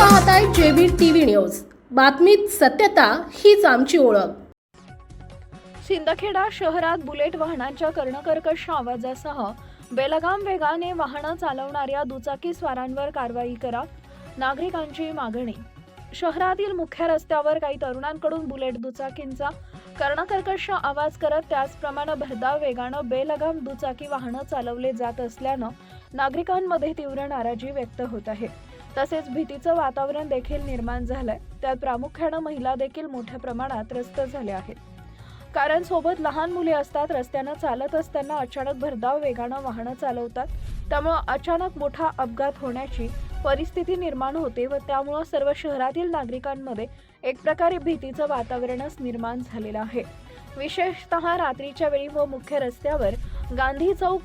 पाहत आहे JB TV news. बातमीत सत्यता हीच आमची ओळख. सिंदखेडा शहरात बुलेट वाहनांच्या कर्णकर्कश आवाजासह बेलगाम वेगाने वाहनं चालवणाऱ्या दुचाकी स्वारांवर कारवाई करा नागरिकांची मागणी. शहरातील मुख्य रस्त्यावर काही तरुणांकडून बुलेट दुचाकींचा कर्णकर्कश आवाज करत त्याचप्रमाणे भरधाव वेगानं बेलगाम दुचाकी वाहनं चालवले जात असल्यानं नागरिकांमध्ये तीव्र नाराजी व्यक्त होत आहे. तसेच भीतीचं वातावरण देखील निर्माण झालंय. त्यात प्रामुख्यानं महिला देखील मोठ्या प्रमाणात त्रस्त झाल्या आहेत. कारण सोबत लहान मुले असतात रस्त्यानं चालत असताना अचानक भरधाव वेगानं वाहनं चालवतात. त्यामुळं अचानक मोठा अपघात होण्याची परिस्थिती निर्माण होते व त्यामुळं सर्व शहरातील नागरिकांमध्ये एक प्रकारे भीतीचं वातावरणच निर्माण झालेलं आहे. विशेषतः रात्रीच्या वेळी व मुख्य रस्त्यावर गांधी चौक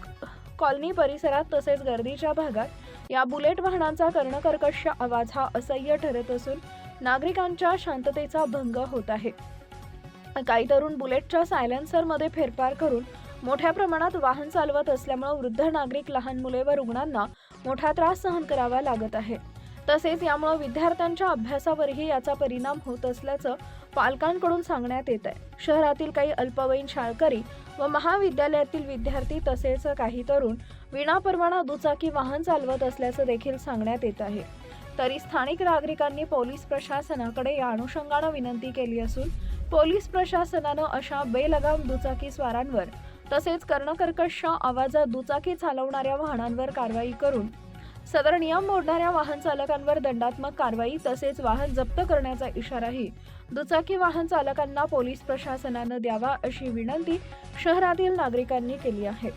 कॉलनी परिसरात तसेच गर्दीच्या भागात या बुलेट वाहनांचा कर्णकर्कश आवाज हा असह्य ठरत असून नागरिकांच्या शांततेचा भंग होत आहे. काही तरुण बुलेटच्या सायलेन्सरमध्ये फेरफार करून मोठ्या प्रमाणात वाहन चालवत असल्यामुळे वृद्ध नागरिक लहान मुले व रुग्णांना मोठा त्रास सहन करावा लागत आहे. तसेच यामुळे विद्यार्थ्यांच्या अभ्यासावरही याचा परिणाम होत असल्याचं पालकांकडून सांगण्यात येत आहे शहरातील काही अल्पवयीन शाळकरी व महाविद्यालयातील विद्यार्थी तसेच काही तरुण विनापरवाना दुचाकी वाहन चालवत असल्याचं देखील सांगण्यात येत आहे. तरी स्थानिक नागरिकांनी पोलीस प्रशासनाकडे या अनुषंगानं विनंती केली असून पोलीस प्रशासनानं अशा बेलगाम दुचाकी स्वारांवर तसेच कर्णकर्कश आवाजात दुचाकी चालवणाऱ्या वाहनांवर कारवाई करून सदर नियम मोडणाऱ्या वाहन चालकांवर दंडात्मक कारवाई तसेच वाहन जप्त करण्याचा इशाराही दुचाकी वाहन चालकांना पोलीस प्रशासनानं द्यावा अशी विनंती शहरातील नागरिकांनी केली आहे.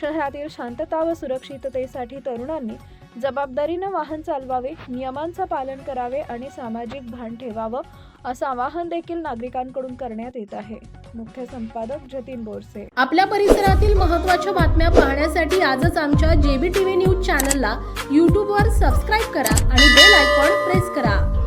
शहरातील शांतता व सुरक्षिततेसाठी तरुणांनी जबाबदारीनं वाहन चालवावे नियमांचं पालन करावे आणि सामाजिक भान ठेवावं असं आवाहन देखील नागरिकांकडून करण्यात येत आहे. मुख्य संपादक जतीन बोरसे. आपल्या परिसरातील महत्त्वाच्या बातम्या पाहण्यासाठी आजच आमच्या जेबी टीव्ही न्यूज चॅनलला यूट्यूबवर सबस्क्राईब करा आणि बेल आयकॉन प्रेस करा.